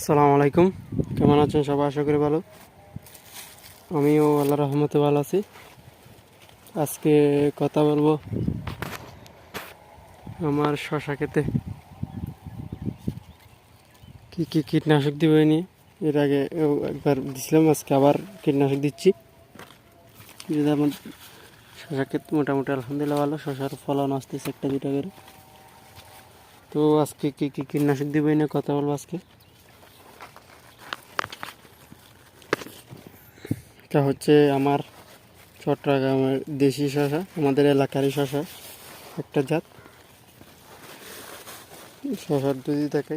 আসসালামু আলাইকুম। কেমন আছেন সবাই? আশা করি ভালো। আমিও আল্লাহ রহমতে ভালো আছি। আজকে কথা বলব আমার শশা খেতে। কী কী কীটনাশক দিব নিয়ে? এর আগে একবার দিছিলাম, আজকে আবার কীটনাশক দিচ্ছি। যদি আমার শশা ক্ষেত মোটামুটি আলহামদুলিল্লাহ ভালো। শশার ফলন আসতেছে একটা দুটা করে। তো আজকে কী কী কীটনাশক দিব নিয়ে কথা বলব আজকে? এটা হচ্ছে আমার চট্টগ্রামের দেশি শশা আমাদের এলাকারই শশা একটা জাত। শশার যদি থাকে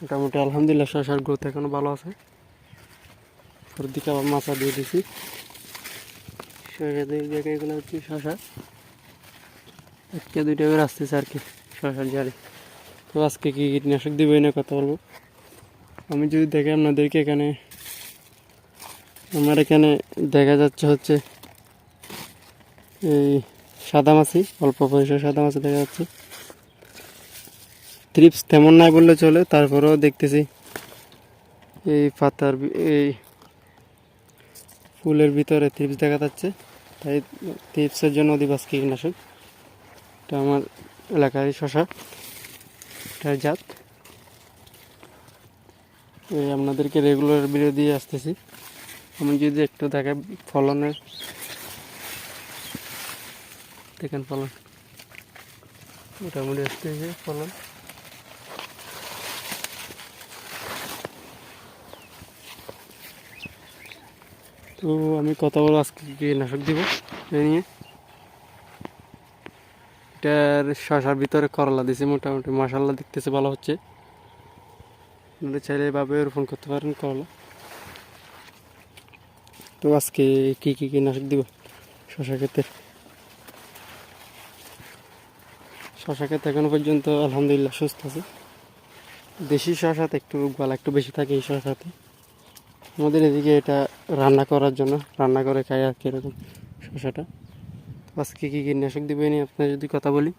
মোটামুটি আলহামদুলিল্লাহ শশার গ্রোথ এখনও ভালো আছে। সর্দিকে আবার মাছা দিয়ে দিছি। শশা দুই জায়গায় এগুলো হচ্ছে শশা একটা দুইটা করে আসতেছে আর কি শশার জারি তো আজকে কি কীটনাশক দিবে না কথা বলব। আমি যদি দেখে আপনাদেরকে এখানে আমার এখানে দেখা যাচ্ছে হচ্ছে এই সাদা মাছি, অল্প পরিসর সাদা মাছি দেখা যাচ্ছে। ত্রিপস তেমন নাই বললে চলে, তারপরেও দেখতেছি এই পাতার এই ফুলের ভিতরে ত্রিপস দেখা যাচ্ছে। তাই ত্রিপসের জন্য অধিবাস কীটনাশক। এটা আমার এলাকারই শশা, এটার জাত। এই আপনাদেরকে রেগুলার ভিডিও দিয়ে আসতেছি। আমি যদি একটু দেখে ফলনের, দেখেন ফলন। মোটামুটি আসতেছে ফলন। তো আমি কথা বলব, আজকে কীটনাশক দিব নিয়ে। এটার শশার ভিতরে করলা দিছি মোটামুটি মশাল্লা দেখতেছে ভালো হচ্ছে। চাইলে এভাবে রোপণ করতে পারেন করলা। তো আজকে কি কি কীটনাশক দিব? শশা ক্ষেতের। শশা ক্ষেত এখনও পর্যন্ত আলহামদুলিল্লাহ সুস্থ আছে। দেশি শশাতে একটু গলা একটু বেশি থাকে এই শশাতে। আমাদের এদিকে এটা রান্না করার জন্য, রান্না করে খাই আর কি এরকম শশাটা। আজকে কী কীটনাশক দিবে নি আপনার যদি কথা বলি।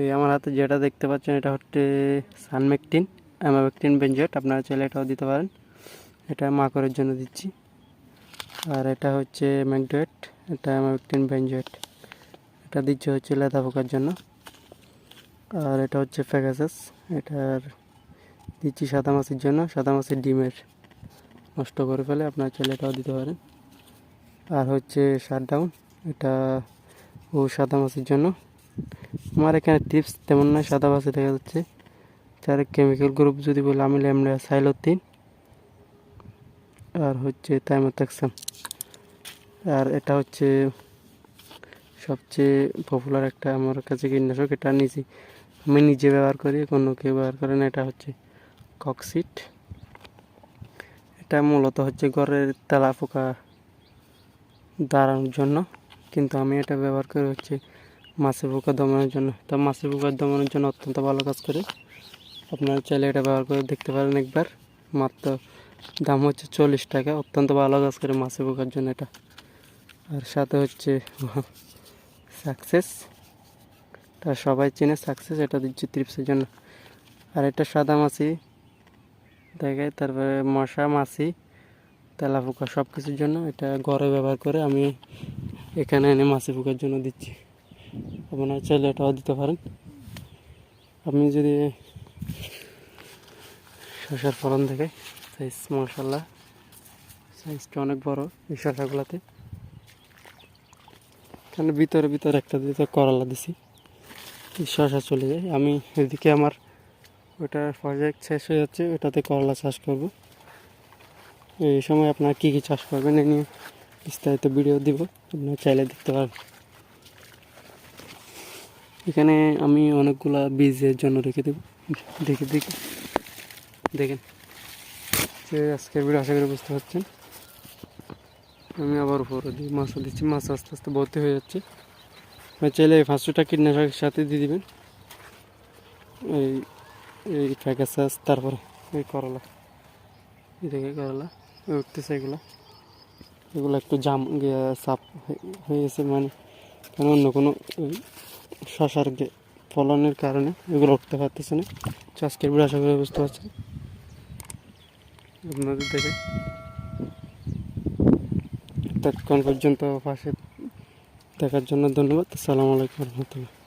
এই আমার হাতে যেটা দেখতে পাচ্ছেন এটা হচ্ছে সানমেকটিন, অ্যামাবেকটিন বেঞ্জেট। আপনারা চাইলে এটাও দিতে পারেন। এটা মাকড়ের জন্য দিচ্ছি। আর এটা হচ্ছে ম্যাকডোয়েট এটা অ্যামাবেকটিন বেঞ্জেট এটা দিচ্ছে হচ্ছে লেদা পোকার জন্য। আর এটা হচ্ছে ফ্যাগাসাস এটার দিচ্ছি সাদা মাছের জন্য। সাদা মাছের ডিমের নষ্ট করে ফেলে, আপনার চাইলে এটাও দিতে পারেন। আর হচ্ছে শাটডাউন এটা ও সাদা মাছের জন্য। আমার এখানে টিপস তেমন নয়, সাদা মাছে দেখা যাচ্ছে। চার কেমিক্যাল গ্রুপ যদি বলে, আমি ল্যামডা সাইলোতিন আর হচ্ছে থাইমোথাক্সাম আর এটা হচ্ছে সবচেয়ে পপুলার একটা আমার কাছে কীটনাশক, এটা নিজে, আমি নিজে ব্যবহার করি অন্য কেউ ব্যবহার করে না, এটা হচ্ছে ককসিট এটা মূলত হচ্ছে ঘরের তেলা পোকা দাঁড়ানোর জন্য, কিন্তু আমি এটা ব্যবহার করি হচ্ছে মাছের পোকা দমানোর জন্য। তা মাছের পোকা দমনের জন্য অত্যন্ত ভালো কাজ করে। আপনারা চাইলে এটা ব্যবহার করে দেখতে পারেন একবার। মাত্র দাম হচ্ছে চল্লিশ টাকা, অত্যন্ত ভালো কাজ করে মাছে পোকার জন্য এটা। আর সাথে হচ্ছে সাকসেস তা সবাই চেনে সাকসেস এটা দিচ্ছে ত্রিপসের জন্য। আর এটা সাদা মাছি দেখায় তারপরে মশা মাছি তেলা পোকা সব কিছুর জন্য এটা ঘরে ব্যবহার করে আমি এখানে এনে মাছি পোকার জন্য দিচ্ছি। আপনারা চাইলে এটাও দিতে পারেন। আপনি যদি শসার ফলন দেখে সাইজ মশাল্লা সাইজটা অনেক বড় এই শসাগুলোতে কারণ ভিতরে ভিতরে একটা দিতে করলা দিছি। এই শসা চলে যায়। আমি এদিকে আমার ওটা প্রজেক্ট শেষ হয়ে যাচ্ছে, ওটাতে করলা চাষ করব। এই সময় আপনারা কী কী চাষ করবেন এ নিয়ে বিস্তারিত ভিডিও দিব। আপনারা চাইলে দেখতে পারেন। এখানে আমি অনেকগুলা বীজের জন্য রেখে দেবো। দেখে দেখে, দেখেন। যে আজকের ভিডিও আশা করি বুঝতে পারছেন। আমি আবার উপরে দিই, মাছও দিচ্ছি, মাছ আস্তে আস্তে ভর্তি হয়ে যাচ্ছে। চাইলে এই পাঁচশোটা কীটনাশকের সাথে দিয়ে দিবেন। এই এই ফ্যাকাসাস তারপরে এই করলা। দেখে করলা উঠতেছে এগুলো। এগুলো একটু জাম সাপ হয়ে গেছে মানে কেন অন্য কোনো শশার ফলনের কারণে এগুলো উঠতে পারতেছে না। আজকের ভিডিও আশা করি বুঝতে পারছেন। আপনাদের দেখে। ততক্ষণ পর্যন্ত পাশে দেখার জন্য ধন্যবাদ। আসসালামু আলাইকুম রহমতুল্লাহ।